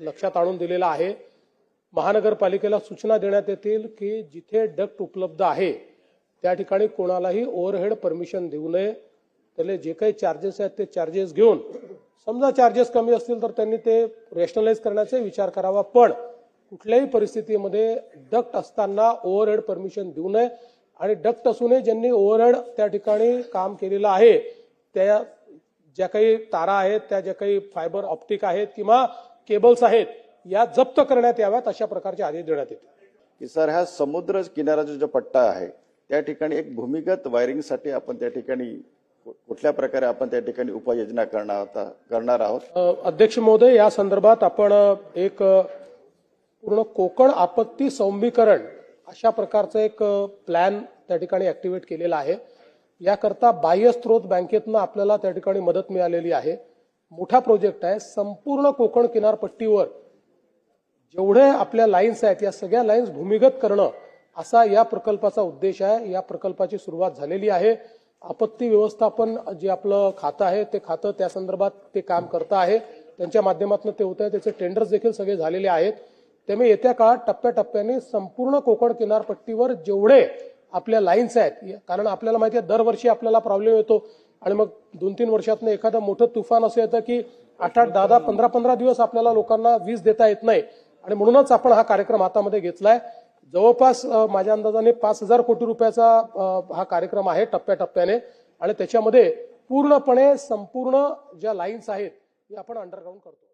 लक्षात आणून दिलेला आहे. महानगरपालिकेला सूचना देण्यात येतील की जिथे डक्ट उपलब्ध आहे त्या ठिकाणी कोणालाही ओव्हरहेड परमिशन देऊ नये. त्याले जे काही चार्जेस आहेत ते चार्जेस घेऊन समजा चार्जेस कमी असतील तर त्यांनी ते रेशनलाइज करण्याचा विचार करावा. पण कुठल्याही परिस्थितीमध्ये डक्ट असताना ओव्हरहेड परमिशन देऊ नये. आणि डक्ट असूनही ज्यांनी ओव्हरहेड त्या ठिकाणी काम केलेलं आहे त्या ज्या काही तारा आहेत त्या ज्या काही फायबर ऑप्टिक आहेत किंवा केबल्स आहेत या जप्त करण्यात याव्यात अशा प्रकारचे आदेश देण्यात येतील की सर हा समुद्र किनाऱ्याचा जो पट्टा आहे त्या ठिकाणी एक भूमिगत वायरिंगसाठी आपण त्या ठिकाणी कुठल्या प्रकारे आपण त्या ठिकाणी उपाययोजना करणार करणार आहोत? अध्यक्ष महोदय या संदर्भात आपण एक पूर्ण कोकण आपत्ती सौम्यीकरण अशा प्रकारचा एक प्लॅन त्या ठिकाणी ऍक्टिव्हेट केलेला आहे. याकरता बाह्य स्त्रोत बँकेतनं आपल्याला त्या ठिकाणी मदत मिळालेली आहे. मोठा प्रोजेक्ट आहे. संपूर्ण कोकण किनारपट्टीवर जेवढे आपल्या लाईन्स आहेत या सगळ्या लाईन्स भूमिगत करणं असा या प्रकल्पाचा उद्देश आहे. या प्रकल्पाची सुरुवात झालेली आहे. आपत्ती व्यवस्थापन जे आपलं खातं आहे ते खातं त्या संदर्भात ते काम करतं आहे. त्यांच्या माध्यमातून ते होत आहे. त्याचे टेंडर्स देखील सगळे झालेले आहेत. त्यामुळे येत्या काळात टप्प्याटप्प्याने संपूर्ण कोकण किनारपट्टीवर जेवढे आपल्या लाईन्स आहेत कारण आपल्याला माहिती आहे दरवर्षी आपल्याला प्रॉब्लेम येतो. आणि मग दोन तीन वर्षातनं एखादं मोठं तुफान असं येतं की आठ आठ दहा दहा पंधरा पंधरा दिवस आपल्याला लोकांना वीज देता येत नाही. आणि म्हणूनच आपण हा कार्यक्रम हातामध्ये घेतलाय. जवळपास माझ्या अंदाजाने पाच हजार कोटी रुपयाचा हा कार्यक्रम आहे टप्प्याटप्प्याने. आणि त्याच्यामध्ये पूर्णपणे संपूर्ण ज्या लाईन्स आहेत ते आपण अंडरग्राऊंड करतो.